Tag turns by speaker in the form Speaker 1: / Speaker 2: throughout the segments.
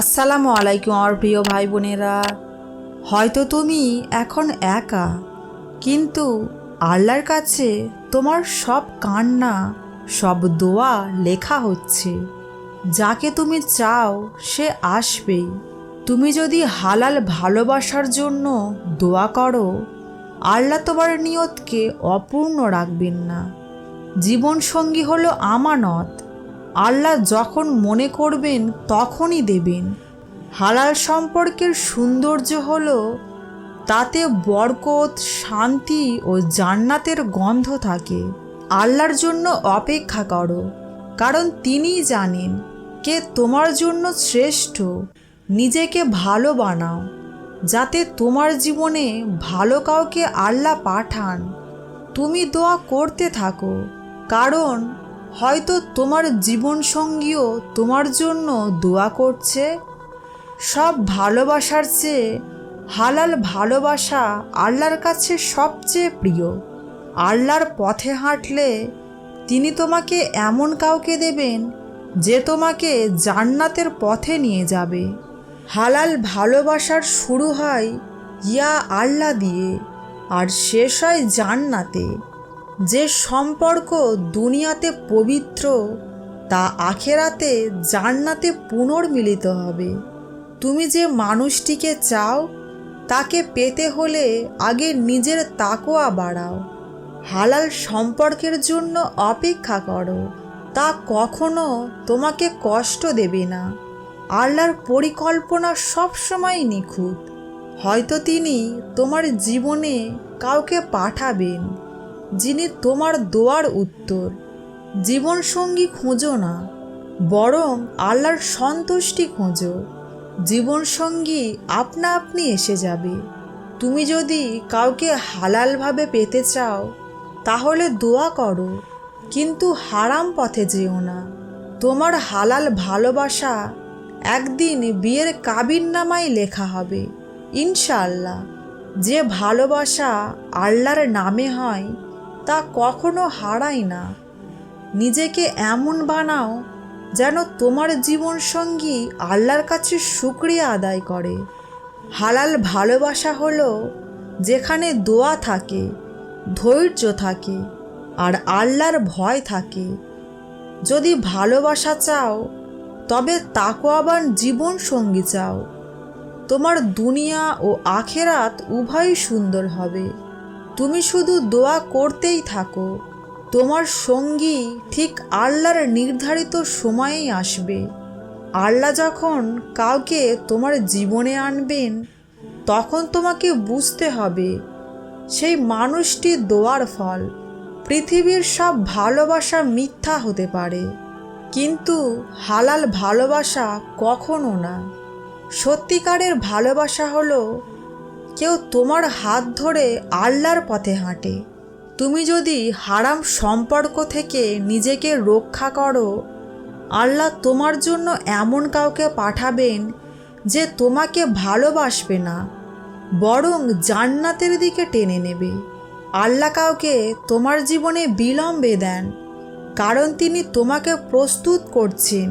Speaker 1: আসসালামু আলাইকুম আমার প্রিয় ভাই বোনেরা। হয়তো তুমি এখন একা, কিন্তু আল্লাহর কাছে তোমার সব কান্না, সব দোয়া লেখা হচ্ছে। যাকে তুমি চাও সে আসবেই। তুমি যদি হালাল ভালোবাসার জন্য দোয়া করো, আল্লাহ তোমার নিয়তকে অপূর্ণ রাখবেন না। জীবনসঙ্গী হলো আমানত আল্লাহ যখন মনে করবেন, তখনই দেবেন। হালাল সম্পর্কের সৌন্দর্য হল, তাতে বরকত, শান্তি ও জান্নাতের গন্ধ থাকে। আল্লাহর জন্য অপেক্ষা করো, কারণ তিনিই জানেন কে তোমার জন্য শ্রেষ্ঠ। নিজেকে ভালো বানাও, যাতে তোমার জীবনে ভালো কাউকে আল্লাহ পাঠান। তুমি দোয়া করতে থাকো, কারণ হয়তো তোমার জীবনসঙ্গীও তোমার জন্য দোয়া করছে। সব ভালোবাসার চেয়ে হালাল ভালোবাসা আল্লাহর কাছে সবচেয়ে প্রিয়। আল্লাহর পথে হাঁটলে তিনি তোমাকে এমন কাউকে দেবেন যে তোমাকে জান্নাতের পথে নিয়ে যাবে। হালাল ভালোবাসার শুরু হয় ইয়া আল্লাহ দিয়ে, আর শেষ হয় জান্নাতে। যে সম্পর্ক দুনিয়াতে পবিত্র, তা আখেরাতে জান্নাতে পুনর্মিলিত হবে। তুমি যে মানুষটিকে চাও, তাকে পেতে হলে আগে নিজের তাকোয়া বাড়াও। হালাল সম্পর্কের জন্য অপেক্ষা করো, তা কখনো তোমাকে কষ্ট দেবে না। আল্লাহর পরিকল্পনা সবসময় নিখুঁত। হয়তো তিনি তোমার জীবনে কাউকে পাঠাবেন। যিনি তোমার দোয়ার উত্তর। জীবনসঙ্গী খোঁজো না, বরং আল্লাহর সন্তুষ্টি খোঁজো। জীবনসঙ্গী আপনা আপনি এসে যাবে। তুমি যদি কাউকে হালালভাবে পেতে চাও, তাহলে দোয়া করো, কিন্তু হারাম পথে যেও না। তোমার হালাল ভালোবাসা একদিন বিয়ের কাবিন নামায় লেখা হবে। ইনশাআল্লাহ, যে ভালোবাসা আল্লাহর নামে হয় তা কখনো হারায় না। নিজেকে এমন বানাও যেন তোমার জীবন সঙ্গী আল্লাহর কাছে শুক্রিয়া আদায় করে। হালাল ভালোবাসা হলো যেখানে দোয়া থাকে, ধৈর্য থাকে আর আল্লাহর ভয় থাকে। যদি ভালোবাসা চাও, তবে তাকোয়াবান জীবন সঙ্গী চাও। তোমার দুনিয়া ও আখেরাত উভয়ই সুন্দর হবে। তুমি শুধু দোয়া করতেই থাকো। তোমার সঙ্গী ঠিক আল্লাহর নির্ধারিত সময়েই আসবে। আল্লাহ যখন কাউকে তোমার জীবনে আনবেন, তখন তোমাকে বুঝতে হবে, সেই মানুষটি দোয়ার ফল। পৃথিবীর সব ভালোবাসা মিথ্যা হতে পারে, কিন্তু হালাল ভালোবাসা কখনো না। সত্যিকারের ভালোবাসা হলো কেউ তোমার হাত ধরে আল্লাহর পথে হাঁটে। তুমি যদি হারাম সম্পর্ক থেকে নিজেকে রক্ষা করো, আল্লাহ তোমার জন্য এমন কাউকে পাঠাবেন যে তোমাকে ভালোবাসবে না, বরং জান্নাতের দিকে টেনে নেবে। আল্লাহ কাউকে তোমার জীবনে বিলম্বে দেন, কারণ তিনি তোমাকে প্রস্তুত করছেন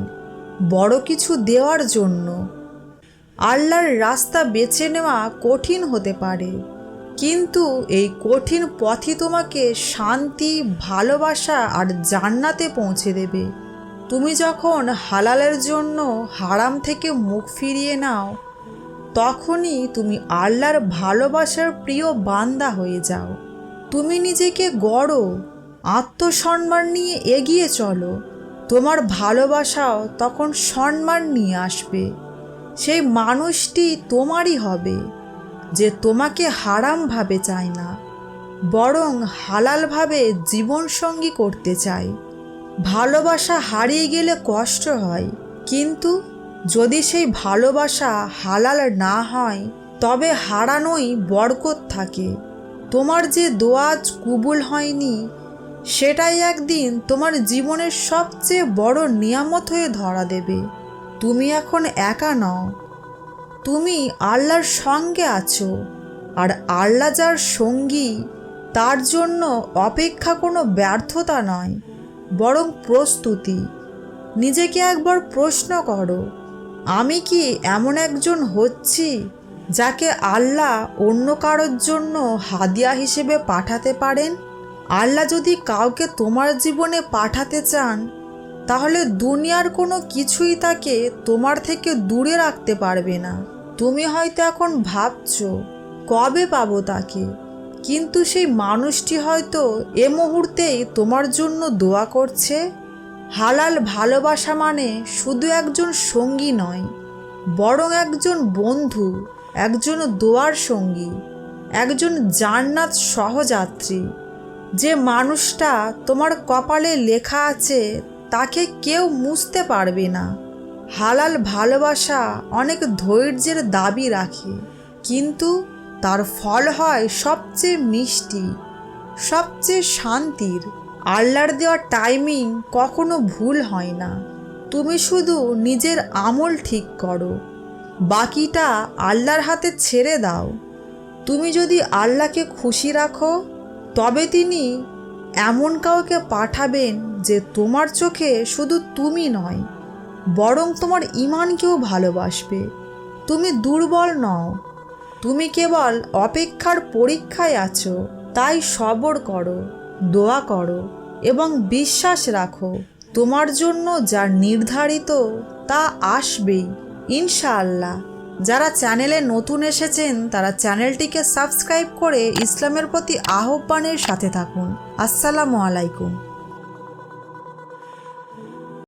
Speaker 1: বড় কিছু দেওয়ার জন্য। আল্লাহর রাস্তা বেছে নেওয়া কঠিন হতে পারে। কিন্তু এই কঠিন পথই তোমাকে শান্তি, ভালোবাসা আর জান্নাতে পৌঁছে দেবে। তুমি যখন হালালের জন্য হারাম থেকে মুখ ফিরিয়ে নাও, তখনই তুমি আল্লাহর ভালোবাসার প্রিয় বান্দা হয়ে যাও। তুমি নিজেকে গড়ো, আত্মসম্মান নিয়ে এগিয়ে চলো। তোমার ভালোবাসাও তখন সম্মান নিয়ে আসবে। সেই মানুষটি তোমারই হবে, যে তোমাকে হারামভাবে চায় না, বরং হালালভাবে জীবনসঙ্গী করতে চায়। ভালোবাসা হারিয়ে গেলে কষ্ট হয়, কিন্তু যদি সেই ভালোবাসা হালাল না হয়, তবে হারানোই বরকত থাকে। তোমার যে দোয়াজ কুবুল হয়নি, সেটাই একদিন তোমার জীবনের সবচেয়ে বড় নিয়ামত হয়ে ধরা দেবে। তুমি এখন একা নও। তুমি আল্লাহর সঙ্গে আছো, আর আল্লাহ যার সঙ্গী, তার জন্য অপেক্ষা কোনো ব্যর্থতা নয়, বরং প্রস্তুতি। নিজেকে একবার প্রশ্ন করো, আমি কি এমন একজন হচ্ছি যাকে আল্লাহ অন্য কারোর জন্য হাদিয়া হিসেবে পাঠাতে পারেন? আল্লাহ যদি কাউকে তোমার জীবনে পাঠাতে চান তাহলে দুনিয়ার কোনো কিছুই তাকে তোমার থেকে দূরে রাখতে পারবে না। তুমি হয়তো এখন ভাবছ, কবে পাবো তাকে? কিন্তু সেই মানুষটি হয়তো এ মুহূর্তেই তোমার জন্য দোয়া করছে। হালাল ভালোবাসা মানে শুধু একজন সঙ্গী নয়, বরং একজন বন্ধু, একজন দোয়ার সঙ্গী, একজন জান্নাত সহযাত্রী। যে মানুষটা তোমার কপালে লেখা আছে তাকে কেউ মুছতে পারবে না। হালাল ভালোবাসা অনেক ধৈর্যের দাবি রাখে, কিন্তু তার ফল হয় সবচেয়ে মিষ্টি, সবচেয়ে শান্তির। আল্লাহর দেওয়া টাইমিং কখনো ভুল হয় না। তুমি শুধু নিজের আমল ঠিক করো, বাকিটা আল্লাহর হাতে ছেড়ে দাও। তুমি যদি আল্লাহকে খুশি রাখো, তবে তিনি এমন কাউকে পাঠাবেন যে তোমার চোখে শুধু তুমি নয়, বরং তোমার ইমানকেও ভালোবাসবে। তুমি দুর্বল নও। তুমি কেবল অপেক্ষার পরীক্ষায় আছো, তাই সবর করো, দোয়া করো, এবং বিশ্বাস রাখো, তোমার জন্য যা নির্ধারিত তা আসবেই, ইনশাআল্লাহ। যারা চ্যানেলে নতুন এসেছেন, তারা চ্যানেলটিকে সাবস্ক্রাইব করে ইসলামের প্রতি আহ্বানের সাথে থাকুন। আসসালামু আলাইকুম।